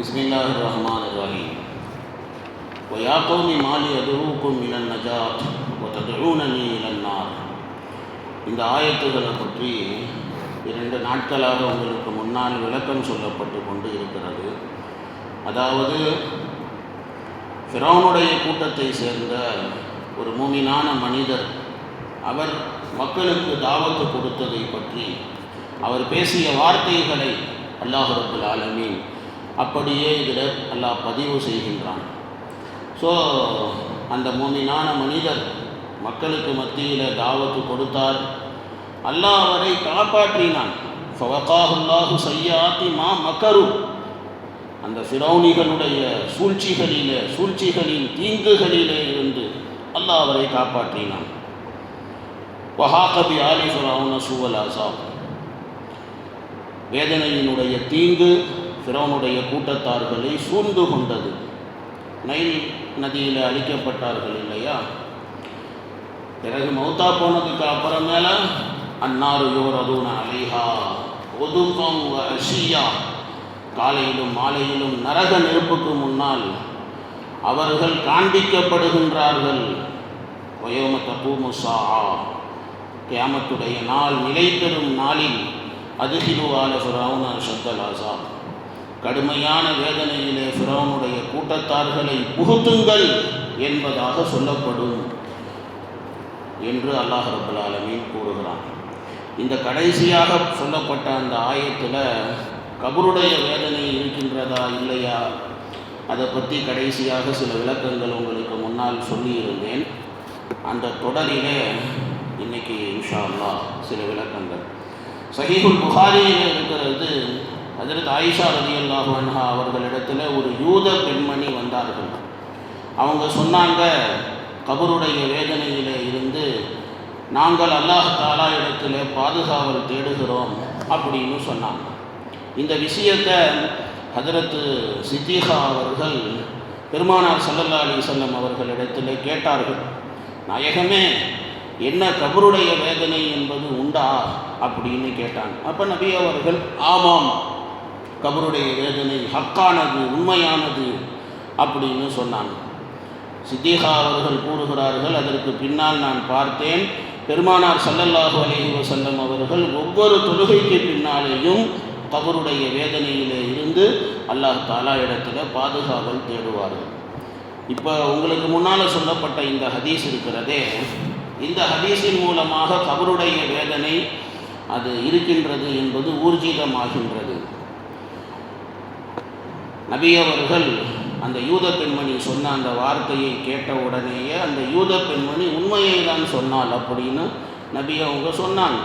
بسم الله الرحمن الرحيم ويا قوم ما لي أدعوكم من النجاة وتدعونني إلى النار இந்த ஆயத்துகளை பற்றி இரண்டு நாட்களாக உங்களுக்கு முன்னால் விளக்கம் சொல்லப்பட்டு கொண்டு இருக்கிறது அதாவது ஃபிரௌனுடைய கூட்டத்தை சேர்ந்த ஒரு மூமினான மனிதர் அவர் மக்களுக்கு தாவத்து கொடுத்ததை பற்றி அவர் பேசிய வார்த்தைகளை அல்லாஹ் ரபுல் ஆலமீன் அப்படியே இதில் அல்லாஹ் பதிவு செய்கின்றான். ஸோ அந்த மூமினான மனிதர் மக்களுக்கு மத்தியில் தாவத்து கொடுத்தார். அல்லாஹ் அவரை காப்பாற்றினான். ஃபவகாஹுல்லாஹு சையாத்தி மா மக்கரு அந்த சிரௌனிகளுடைய சூழ்ச்சிகளிலே சூழ்ச்சிகளின் தீங்குகளிலே இருந்து அல்லாஹ் அவரை காப்பாற்றினான். வஹாகபி ஆலி ஃபிரௌன சூவல் வேதனையினுடைய தீங்கு ஃபிரௌனுடைய கூட்டத்தார்களை சூழ்ந்து கொண்டது. நைல் நதியில் அழிக்கப்பட்டார்கள் இல்லையா? பிறகு மௌத்தா போனதுக்கு அப்புறமேல அன்னாரு யோரதூன அலிஹா ஒதுக்கம் அஷியா. காலையிலும் மாலையிலும் நரக நெருப்புக்கு முன்னால் அவர்கள் காண்பிக்கப்படுகின்றார்கள். வயோம தபூமுசா கியாமத்துடைய நாள் நிலை நாளில் அதுகிலுவால ஃபிரௌன சத்தலாசா கடுமையான வேதனையிலே ஃபிரௌனுடைய கூட்டத்தார்களை புகுத்துங்கள் என்பதாக சொல்லப்படும் என்று அல்லாஹ் ரபுல் ஆலமீன் கூறுகிறான். இந்த கடைசியாக சொல்லப்பட்ட அந்த ஆயத்தில் கபருடைய வேதனை இருக்கின்றதா இல்லையா? அதை பற்றி கடைசியாக சில விளக்கங்கள் உங்களுக்கு முன்னால் சொல்லியிருந்தேன். அந்த தொடரிலே இன்னைக்கு இன்ஷா அல்லாஹ் சில விளக்கங்கள். சஹீஹுல் புகாரியில் இருக்கிறது அதற்கு ஆயிஷா ரதி அல்லாஹு அவர்களிடத்தில் ஒரு யூத பெண்மணி வந்தார்கள். அவங்க சொன்னாங்க கபருடைய வேதனையிலே இருந்து நாங்கள் அல்லாஹ் தாலா இடத்துல பாதுகாவல் தேடுகிறோம் அப்படின்னு சொன்னாங்க. இந்த விஷயத்தை ஹதரத்து சித்திகா அவர்கள் பெருமானார் சல்லல்லா அலி சொல்லம் அவர்களிடத்தில் கேட்டார்கள். நாயகமே என்ன கபருடைய வேதனை என்பது உண்டா? அப்படின்னு கேட்டாங்க. அப்போ நபி அவர்கள் ஆமாம். கபருடைய வேதனை ஹக்கானது உண்மையானது அப்படின்னு சொன்னாங்க. சித்திகா அவர்கள் கூறுகிறார்கள் அதற்கு பின்னால் நான் பார்த்தேன். பெருமானார் சல்லல்லாஹு அலைஹி வசல்லம் அவர்கள் ஒவ்வொரு தொழுகைக்கு பின்னாலேயும் கபருடைய வேதனையிலே இருந்து அல்லாஹ் தாலா இடத்துல பாதுகாவல் தேடுவார்கள். இப்போ உங்களுக்கு முன்னால் சொல்லப்பட்ட இந்த ஹதீஸ் இருக்கிறதே இந்த ஹதீஸின் மூலமாக கபருடைய வேதனை அது இருக்கின்றது என்பது ஊர்ஜிதமாகின்றது. நபியவர்கள் அந்த யூத பெண்மணி சொன்ன அந்த வார்த்தையை கேட்ட உடனேயே அந்த யூத பெண்மணி உண்மையை தான் சொன்னாள் அப்படின்னு நபி அவங்க சொன்னாங்க.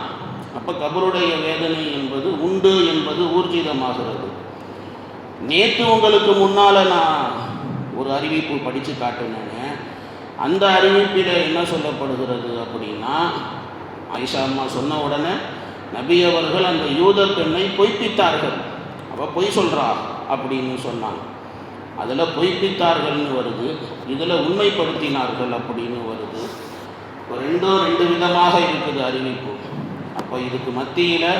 அப்போ கபருடைய வேதனை என்பது உண்டு என்பது ஊர்ஜிதமாகிறது. நேற்று உங்களுக்கு முன்னால் நான் ஒரு அறிவிப்பு படித்து காட்டினேங்க அந்த அறிவிப்பில் என்ன சொல்லப்படுகிறது அப்படின்னா ஐஷா அம்மா சொன்ன உடனே நபி அவர்கள் அந்த யூத பெண்ணை பொய்ப்பித்தார்கள். அவள் பொய் சொல்கிறாள் அப்படின்னு சொன்னாங்க. அதில் பொய்ப்பித்தார்கள்னு வருது இதில் உண்மைப்படுத்தினார்கள் அப்படின்னு வருது. ரெண்டும் ரெண்டு விதமாக இருக்குது அறிவிப்பு. அப்போ இதுக்கு மத்தியில்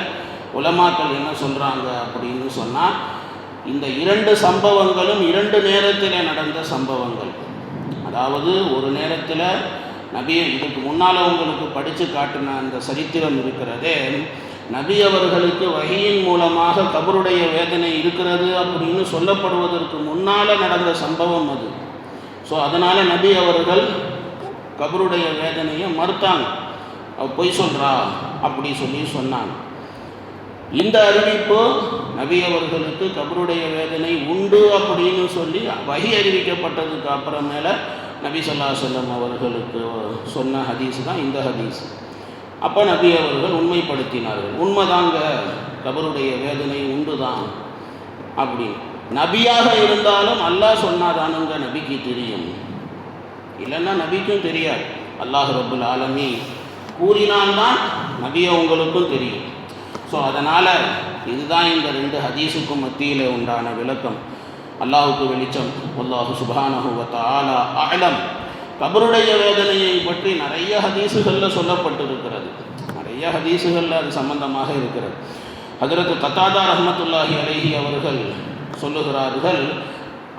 உலமாக்கள் என்ன சொல்கிறாங்க அப்படின்னு சொன்னால் இந்த இரண்டு சம்பவங்களும் இரண்டு நேரத்தில் நடந்த சம்பவங்கள். அதாவது ஒரு நேரத்தில் நபி இதுக்கு முன்னால் உங்களுக்கு படித்து காட்டின அந்த சரித்திரம் இருக்கிறதே நபி அவர்களுக்கு வகையின் மூலமாக கபருடைய வேதனை இருக்கிறது அப்படின்னு சொல்லப்படுவதற்கு முன்னால் நடந்த சம்பவம் அது. ஸோ அதனால் நபி அவர்கள் கபருடைய வேதனையை மறுத்தாங்க. அவ பொய் சொல்கிறா அப்படி சொல்லி சொன்னாங்க. இந்த அறிவிப்பு நபி அவர்களுக்கு கபருடைய வேதனை உண்டு அப்படின்னு சொல்லி வகி அறிவிக்கப்பட்டதுக்கு அப்புறமேல நபி சொல்லா சொல்லம் அவர்களுக்கு சொன்ன ஹதீஸ் தான் இந்த ஹதீஸ். அப்போ நபி அவர்கள் உண்மைப்படுத்தினார்கள். உண்மைதாங்க கபருடைய வேதனை உண்டு தான் நபியாக இருந்தாலும் அல்லாஹ் சொன்னாதானுங்க நபிக்கு தெரியும். இல்லைன்னா நபிக்கும் தெரியாது. அல்லாஹ் ரபுல் ஆலமி கூறினால்தான் நபியை உங்களுக்கும் தெரியும். ஸோ அதனால் இதுதான் இந்த ரெண்டு ஹதீஸுக்கும் மத்தியில் உண்டான விளக்கம். அல்லாஹுக்கு வெளிச்சம். அல்லாஹு சுபானஹுவத்த ஆலா அகலம் கபருடைய வேதனையை பற்றி நிறைய ஹதீசுகளில் சொல்லப்பட்டிருக்கிறது. நிறைய ஹதீசுகளில் அது சம்பந்தமாக இருக்கிறது. அதற்கு கத்தாதா ரஹமத்துல்லாஹி அலைஹி அவர்கள் சொல்லுகிறார்கள்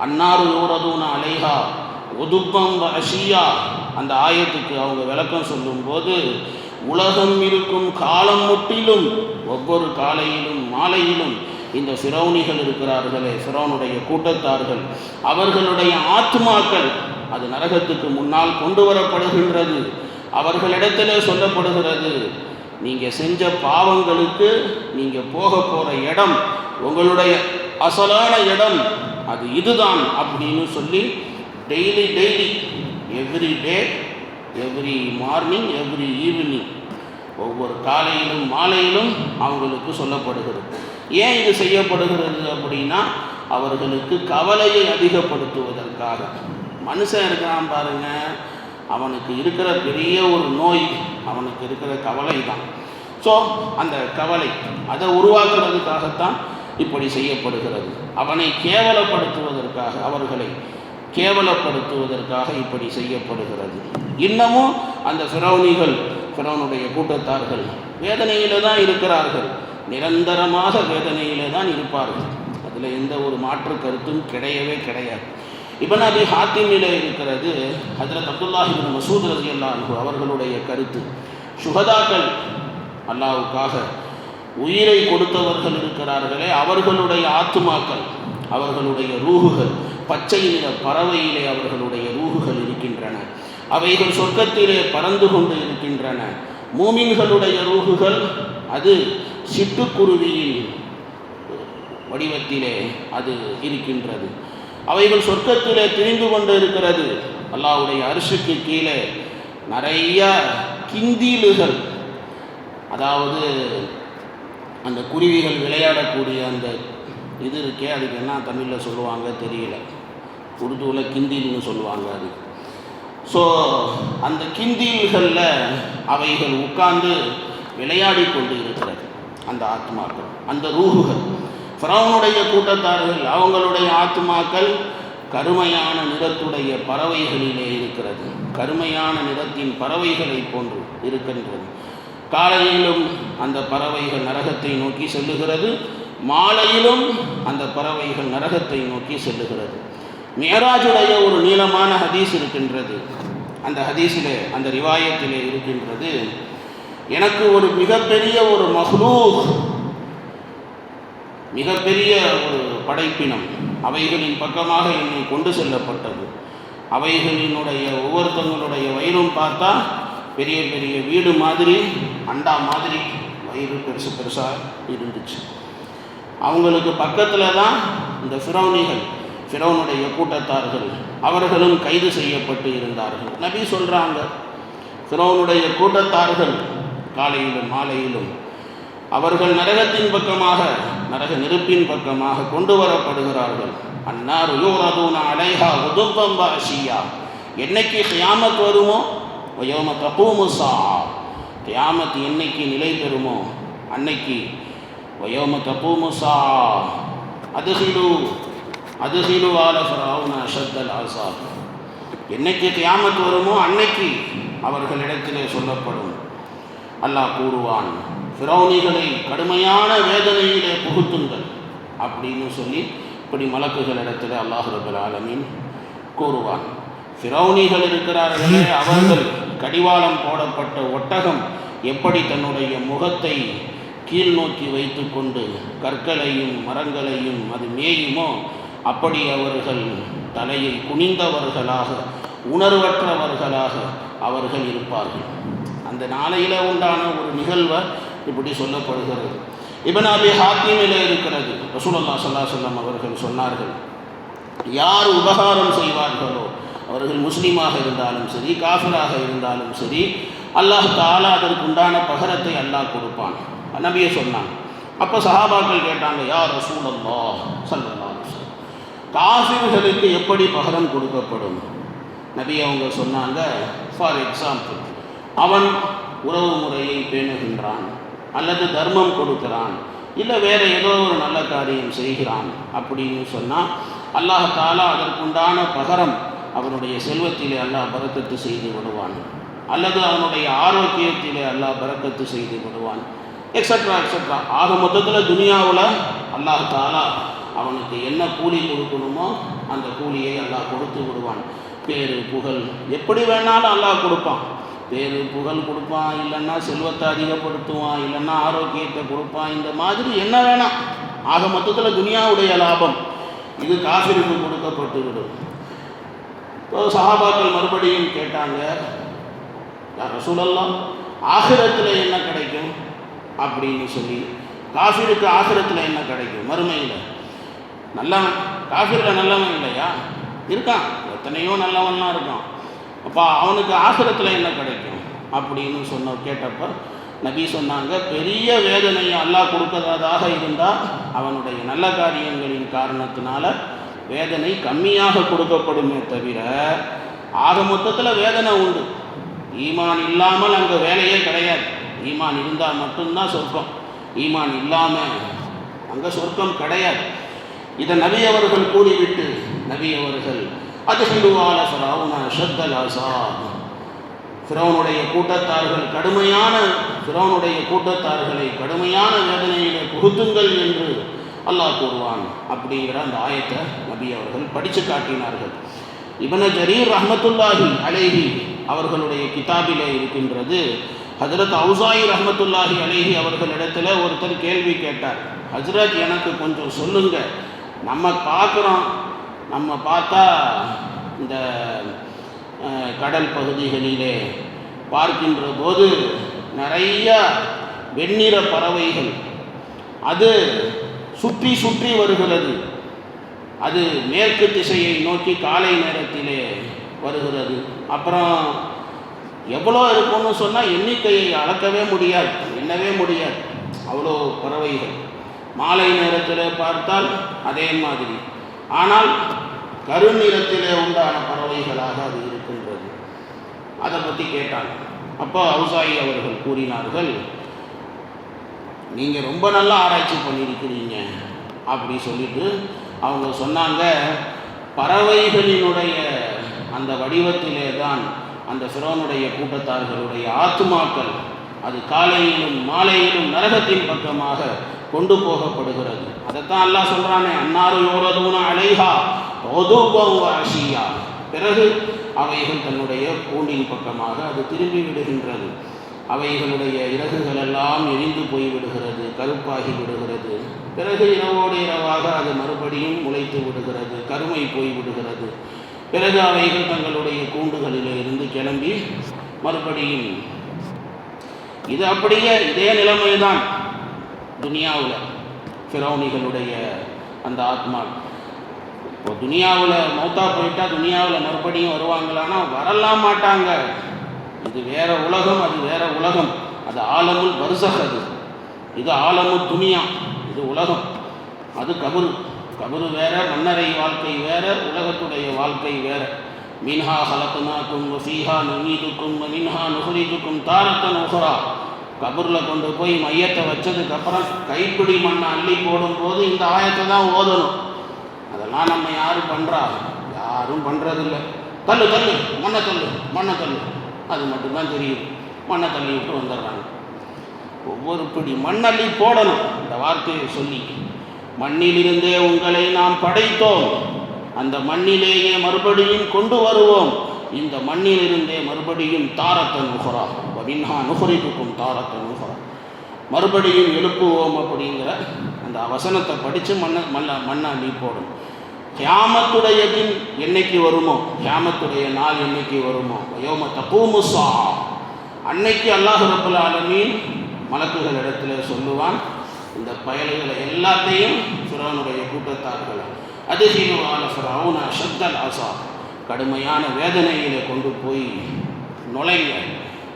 அன்னாரு யோரதூன அலைஹா ஒதுப்பம் அஷியா. அந்த ஆயத்துக்கு அவங்க விளக்கம் சொல்லும்போது உலகம் இருக்கும் காலம் முட்டிலும் ஒவ்வொரு காலையிலும் மாலையிலும் இந்த சிரவுணிகள் இருக்கிறார்களே ஃபிரௌனுடைய கூட்டத்தார்கள் அவர்களுடைய ஆத்மாக்கள் அது நரகத்துக்கு முன்னால் கொண்டு வரப்படுகின்றது. அவர்களிடத்தில் சொல்லப்படுகிறது நீங்கள் செஞ்ச பாவங்களுக்கு நீங்கள் போக போகிற இடம் உங்களுடைய அசலான இடம் அது இதுதான் அப்படின்னு சொல்லி daily daily every day every morning every evening ஒவ்வொரு காலையிலும் மாலையிலும் அவங்களுக்கு சொல்லப்படுகிறது. ஏன் இது செய்யப்படுகிறது அப்படின்னா அவர்களுக்கு கவலையை அதிகப்படுத்துவதற்காக. மனுஷன் இருக்கிறான் பாருங்க. அவனுக்கு இருக்கிற பெரிய ஒரு நோய் அவனுக்கு இருக்கிற கவலை தான் ஸோ அந்த கவலை அதை உருவாக்குறதுக்காகத்தான் இப்படி செய்யப்படுகிறது. அவனை கேவலப்படுத்துவதற்காக அவர்களை கேவலப்படுத்துவதற்காக இப்படி செய்யப்படுகிறது. இன்னமும் அந்த ஃபிரௌனிகள் ஃபிரௌனுடைய கூட்டத்தார்கள் வேதனையில தான் இருக்கிறார்கள். நிரந்தரமாக வேதனையிலே தான் இருப்பார்கள். அதில் எந்த ஒரு மாற்று கருத்தும் கிடையவே கிடையாது. இபன் அபி ஹாத்திமில் இருக்கிறது ஹஜரத் அப்துல்லாஹி இப்னு மசூத் ரசி அல்லாஹு அவர்களுடைய கருத்து. சுகதாக்கள் அல்லாவுக்காக உயிரை கொடுத்தவர்கள் இருக்கிறார்களே அவர்களுடைய ஆத்துமாக்கள் அவர்களுடைய ரூகுகள் பச்சை நிற பறவையிலே அவர்களுடைய ரூகுகள் இருக்கின்றன. அவைகள் சொர்க்கத்திலே பறந்து கொண்டு இருக்கின்றன. மூமின்களுடைய ரூகுகள் அது சிட்டுக்குருவியின் வடிவத்திலே அது இருக்கின்றது. அவைகள் சொர்க்கத்திலே திரிந்து கொண்டு இருக்கிறது அல்லாவுடைய அரிசுக்கு கீழே நிறைய கிந்தீலுகள் அதாவது அந்த குருவிகள் விளையாடக்கூடிய அந்த இது இருக்கே அதுக்கு என்ன தமிழில் சொல்லுவாங்க தெரியல. உருதுவில் கிந்தில்னு சொல்லுவாங்க அது. ஸோ அந்த கிந்தில்களில் அவைகள் உட்கார்ந்து விளையாடி கொண்டு இருக்கிறது அந்த ஆத்மாக்கள் அந்த ரூகுகள் ஃபிரௌனுடைய கூட்டத்தார்கள் அவங்களுடைய ஆத்மாக்கள் கருமையான நிறத்துடைய பறவைகளிலே இருக்கிறது. கருமையான நிறத்தின் பறவைகளை போன்று இருக்கின்றது. காலையிலும் அந்த பறவைகள் நரகத்தை நோக்கி செல்லுகிறது. மாலையிலும் அந்த பறவைகள் நரகத்தை நோக்கி செல்லுகிறது. மேராஜுடைய ஒரு நீளமான ஹதீஸ் இருக்கின்றது. அந்த ஹதீஸிலே அந்த ரிவாயத்திலே இருக்கின்றது. எனக்கு ஒரு மிகப்பெரிய ஒரு மஹ்லூக் மிகப்பெரிய ஒரு படைப்பினம். அவைகளின் பக்கமாக என்னை கொண்டு செல்லப்பட்டது. அவைகளினுடைய ஒவ்வொருத்தவங்களுடைய வயிறும் பார்த்தா பெரிய பெரிய வீடு மாதிரி அண்டா மாதிரி வயிறு பெருசு பெருசாக இருந்துச்சு. அவங்களுக்கு பக்கத்தில் தான் இந்த ஃபிரௌனிகள் ஃபிரௌனுடைய கூட்டத்தார்கள் அவர்களும் கைது செய்யப்பட்டு இருந்தார்கள். நபி சொல்கிறாங்க ஃபிரௌனுடைய கூட்டத்தார்கள் காலையிலும் மாலையிலும் அவர்கள் நரகத்தின் பக்கமாக நரக நெருப்பின் பக்கமாக கொண்டு வரப்படுகிறார்கள் அன்னார் யூரதூன அலைஹா உதுப்பம்பா ஷியா என்னைக்கு கியாமத் வருமோ? வயோம தப்பூமுசா கியாமத் என்னைக்கு நிலை பெறுமோ? அன்னைக்கு. வயோம தப்பூமுசா அதுகிலு அதுகிலு ஆல ஃபராவுன அஷத்தல் ஆசாப் என்னைக்கு கியாமத் வருமோ? அன்னைக்கு அவர்களிடத்திலே சொல்லப்படும். அல்லாஹ் கூறுவான் பிரௌனிகளை கடுமையான வேதனையிலே புகுத்துங்கள் அப்படின்னு சொல்லி இப்படி மலக்குகளிடத்தில் அல்லாஹ் ரபுல் ஆலமின் கூறுவான். ஃபிரௌனிகள் இருக்கிறார்களே அவர்கள் கடிவாளம் போடப்பட்ட ஒட்டகம் எப்படி தன்னுடைய முகத்தை கீழ் நோக்கி வைத்துக்கொண்டு கற்களையும் மரங்களையும் அது மேயுமோ அப்படி அவர்கள் தலையை குனிந்தவர்களாக உணர்வற்றவர்களாக அவர்கள் இருப்பார்கள். அந்த நாளையில் உண்டான ஒரு நிகழ்வை இப்படி சொல்லப்படுகிறது. இபன் அபி ஹாத்திமில் இருக்கிறது. ரசூலல்லா சல்லா சொல்லம் அவர்கள் சொன்னார்கள் யார் உபகாரம் செய்வார்களோ அவர்கள் முஸ்லீமாக இருந்தாலும் சரி காஃபிராக இருந்தாலும் சரி அல்லாஹ் தாலா அதற்கு உண்டான பகரத்தை அல்லாஹ் கொடுப்பான். நபியை சொன்னான் அப்போ சஹாபாக்கள் கேட்டாங்க யார் ரசூலல்லா சல்லல்லா காஃபிர்களுக்கு எப்படி பகரம் கொடுக்கப்படும்? நபி அவங்க சொன்னாங்க ஃபார் எக்ஸாம்பிள் அவன் உறவு முறையை பேணுகின்றான். அல்லது தர்மம் கொடுக்கிறான் இல்லை வேறு ஏதோ ஒரு நல்ல காரியம் செய்கிறான் அப்படின்னு சொன்னால் அல்லாஹ் தாலா அதற்குண்டான பகரம் அவனுடைய செல்வத்திலே அல்லாஹ் பறக்கத்து செய்து விடுவான். அல்லது அவனுடைய ஆரோக்கியத்திலே அல்லாஹ் பறக்கத்து செய்து விடுவான். எக்ஸட்ரா எக்ஸட்ரா ஆக மொத்தத்தில் துனியாவில் அல்லாஹ் தாலா அவனுக்கு என்ன கூலி கொடுக்கணுமோ அந்த கூலியை அல்லாஹ் கொடுத்து விடுவான். பேரு புகழ் எப்படி வேணாலும் அல்லாஹ் கொடுப்பான். பேரு புகழ் கொடுப்பான் இல்லைன்னா செல்வத்தை அதிகப்படுத்துவான் இல்லைன்னா ஆரோக்கியத்தை கொடுப்பான். இந்த மாதிரி என்ன வேணாம். ஆக மொத்தத்தில் துனியாவுடைய லாபம் இது காஃபிருக்கு கொடுக்கப்பட்டுவிடும். இப்போ சஹாபாக்கள் மறுபடியும் கேட்டாங்க யார் ரசூலல்லாம் ஆகிரத்தில் என்ன கிடைக்கும்? அப்படின்னு சொல்லி காஃபிருக்கு ஆகிரத்தில் என்ன கிடைக்கும்? மறுமையில் நல்லவன் காஃபிரில் நல்லவன் இல்லையா? இருக்கான். எத்தனையோ நல்லவன்லாம் இருக்கான். அப்போ அவனுக்கு ஆகிரத்தில் என்ன கிடைக்கும்? அப்படின்னு சொன்ன கேட்டப்ப நபி சொன்னாங்க பெரிய வேதனையை அல்லாஹ் கொடுக்கறதாக இருந்தால் அவனுடைய நல்ல காரியங்களின் காரணத்தினால வேதனை கம்மியாக கொடுக்கப்படுமே தவிர ஆக மொத்தத்தில் வேதனை உண்டு. ஈமான் இல்லாமல் அங்கே வேலையே கிடையாது. ஈமான் இருந்தால் மட்டும்தான் சொர்க்கம். ஈமான் இல்லாமல் அங்கே சொர்க்கம் கிடையாது. இதை நபி அவர்கள் கூறிவிட்டு நபி அவர்கள் அது ஹிந்துவால ஃபராவுனா ஷத்தல் ஃபிரௌனுடைய கூட்டத்தார்கள் கடுமையான ஃபிரௌனுடைய கூட்டத்தார்களை கடுமையான வேதனையிலே புகுத்துங்கள் என்று அல்லாஹ் கூறுவான் அப்படிங்கிற அந்த ஆயத்தை நபி அவர்கள் படித்து காட்டினார்கள். இவன ஜரீர் ரஹமத்துல்லாஹி அலேஹி அவர்களுடைய கிதாபிலே இருக்கின்றது. ஹஜரத் அவுசாயி ரஹமத்துல்லாஹி அலேஹி அவர்களிடத்தில் ஒருத்தர் கேள்வி கேட்டார். ஹஜரத் எனக்கு கொஞ்சம் சொல்லுங்க. நம்ம பார்க்குறோம் நம்ம பார்த்தா இந்த கடல் பகுதிகளிலே பார்க்கின்ற போது நிறைய வெண்ணிற பறவைகள். அது சுற்றி சுற்றி வருகிறது. அது மேற்கு திசையை நோக்கி காலை நேரத்திலே வருகிறது. அப்புறம் எவ்வளோ இருக்கும்னு சொன்னால் எண்ணிக்கையை அளக்கவே முடியாது. எண்ணவே முடியாது. அவ்வளோ பறவைகள். மாலை நேரத்தில் பார்த்தால் அதே மாதிரி. ஆனால் கருநிறத்திலே உண்டான பறவைகளாக அது இருக்கின்றது. அதை பற்றி கேட்டாங்க. அப்போ அவுசாயி அவர்கள் கூறினார்கள் நீங்கள் ரொம்ப நல்லா ஆராய்ச்சி பண்ணியிருக்கிறீங்க அப்படி சொல்லிட்டு அவங்க சொன்னாங்க பறவைகளினுடைய அந்த வடிவத்திலே தான் அந்த சிறுவனுடைய கூட்டத்தார்களுடைய ஆத்துமாக்கள் அது காலையிலும் மாலையிலும் நரகத்தின் பக்கமாக கொண்டு போகப்படுகிறது. அதைத்தான் எல்லாம் சொல்கிறானே அன்னாரு யோரதூன அலைஹா ஆசியா பிறகு அவைகள் தன்னுடைய கூண்டின் பக்கமாக அது திரும்பி விடுகின்றது. அவைகளுடைய இறகுகள் எல்லாம் எரிந்து போய் விடுகிறது கருப்பாகி விடுகிறது. பிறகு இரவோடு இரவாக அது மறுபடியும் முளைத்து விடுகிறது கருமை போய் விடுகிறது. பிறகு அவைகள் தங்களுடைய கூண்டுகளிலே இருந்து கிளம்பி மறுபடியும் இது அப்படியே இதே நிலைமைதான். துனியாவில் ஃபிரௌனிகளுடைய அந்த ஆத்மா. இப்போ துனியாவில் மௌத்தா போயிட்டால் துனியாவில் மறுபடியும் வருவாங்களான்னா வரலாம் மாட்டாங்க. இது வேற உலகம் அது வேற உலகம். அது ஆலமுல் வருசக் அது. இது ஆழமும் துனியா. இது உலகம். அது கபரு. கபரு வேற மன்னரை வாழ்க்கை வேற உலகத்துடைய வாழ்க்கை வேற. மின்ஹா ஹலத்துனாக்கும் வசீஹா நுமீதுக்கும் மின்ஹா நுஹரிதுக்கும் தாரத்தன் உஹரா. கபூரில் கொண்டு போய் மையத்தை வச்சதுக்கப்புறம் கைப்பிடி மண்ணை அள்ளி போடும்போது இந்த ஆயத்தை தான் ஓதணும். அதெல்லாம் நம்ம யாரும் பண்ணுறா யாரும் பண்ணுறதில்ல தள்ளு தள்ளு மண்ணை தள்ளு மண்ணை தள்ளு. அது மட்டும்தான் தெரியும் மண்ணை தள்ளி விட்டு வந்துடுறாங்க. ஒவ்வொரு பிடி மண்ணள்ளி போடணும். இந்த வார்த்தையை சொல்லி. மண்ணிலிருந்தே உங்களை நாம் படைத்தோம். அந்த மண்ணிலேயே மறுபடியும் கொண்டு வருவோம். இந்த மண்ணிலிருந்தே மறுபடியும் தாரத்தை நுகரா. அப்படின்னா நுகரிப்புக்கும் தாரத்தை நுகரா. மறுபடியும் எழுப்புவோம் அப்படிங்கிற அந்த வசனத்தை படித்து மண்ணை மண்ணை மண்ணை அள்ளி போடணும். கியாமத்துடைய தின் என்னைக்கு வருமோ? கியாமத்துடைய நாள் என்னைக்கு வருமோ? யோம தப்பூமுசா அன்னைக்கு அல்லாஹ் ரபுல் ஆலமீன் மலக்குகள் இடத்துல சொல்லுவான் இந்த பயல்களை எல்லாத்தையும் சுரவனுடைய கூட்டத்தார்கள் அதிசீனவான ஃபிரௌன ஷத்தல் ஆசா கடுமையான வேதனையிலே கொண்டு போய் நுழைங்க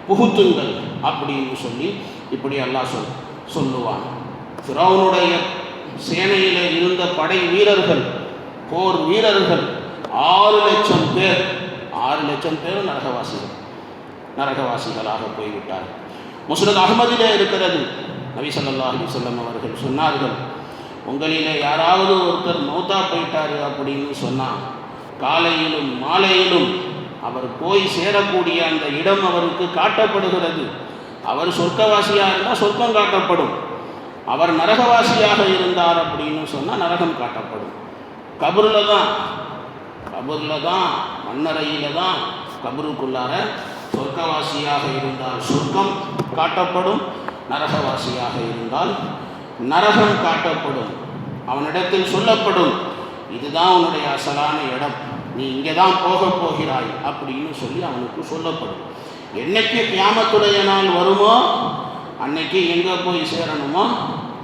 புகுத்துங்கள் அப்படின்னு சொல்லி இப்படி அல்லாஹ் சொல் சொல்லுவான். ஃபிரௌனுடைய சேனையில் இருந்த படை வீரர்கள் போர் வீரர்கள் ஆறு லட்சம் பேர் ஆறு லட்சம் பேர் நரகவாசிகள் நரகவாசிகளாக போய்விட்டார் முஸ்னத் அகமதிலே இருக்கிறது. நபி ஸல்லல்லாஹு அலைஹி அவர்கள் சொன்னார்கள் உங்களிலே யாராவது ஒருத்தர் மௌத்தா போயிட்டாரு அப்படின்னு சொன்னால் காலையிலும் மாலையிலும் அவர் போய் சேரக்கூடிய அந்த இடம் அவருக்கு காட்டப்படுகிறது. அவர் சொர்க்கவாசியாக இருந்தால் சொர்க்கம் காட்டப்படும். அவர் நரகவாசியாக இருந்தார் அப்படின்னு சொன்னால் நரகம் காட்டப்படும். கபரில் தான் கபரில் தான் மண்ணறையில் தான் கபருக்குள்ளார சொர்க்கவாசியாக இருந்தால் சொர்க்கம் காட்டப்படும் நரகவாசியாக இருந்தால் நரகம் காட்டப்படும். அவனிடத்தில் சொல்லப்படும் இதுதான் உன்னுடைய அசலான இடம். நீ இங்கே தான் போக போகிறாய் அப்படின்னு சொல்லி அவனுக்கு சொல்லப்படும். என்னைக்கு கியாமத்துடைய நாள் வருமோ அன்னைக்கு எங்கே போய் சேரணுமோ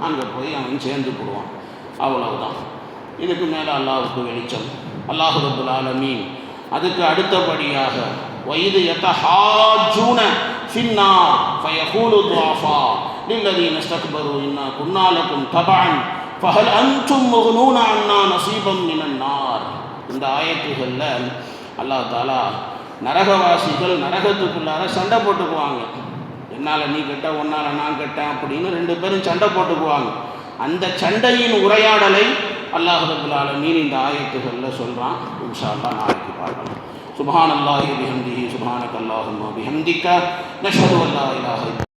அங்கே போய் அவன் சேர்ந்து போடுவான். அவ்வளவுதான். இதுக்கு மேலே அல்லாஹ்வுக்கு வெளிச்சம் அல்லாஹு ரபுல் ஆலமீன் அதுக்கு அடுத்தபடியாக வயது யதஹாஜூன ஃபின்னார் ஃபயகூலு துஆஃபா للذين استكبروا إنا كنا لكم تبعا فهل أنتم مغنون عنا نصيبا من النار இந்த ஆயத்துகளில் அல்லாஹ் தாலா நரகவாசிகள் நரகத்துக்குள்ளார சண்டை போட்டுக்குவாங்க என்னால் நீ கெட்ட உன்னால் நான் கெட்டேன் அப்படின்னு ரெண்டு பேரும் சண்டை போட்டுக்குவாங்க அந்த சண்டையின் உரையாடலை அல்லாஹுரபுல் ஆலமீன் இந்த ஆயத்துகளில் சொல்கிறான் இன்ஷா நாளைக்கு பார்க்கலாம். சுபஹான் அல்லாஹி பிஹம்திஹி சுபஹானக் அல்லாஹும் பிஹம்திக்க நஷ்ஹது அல்லாஹ் இலாஹ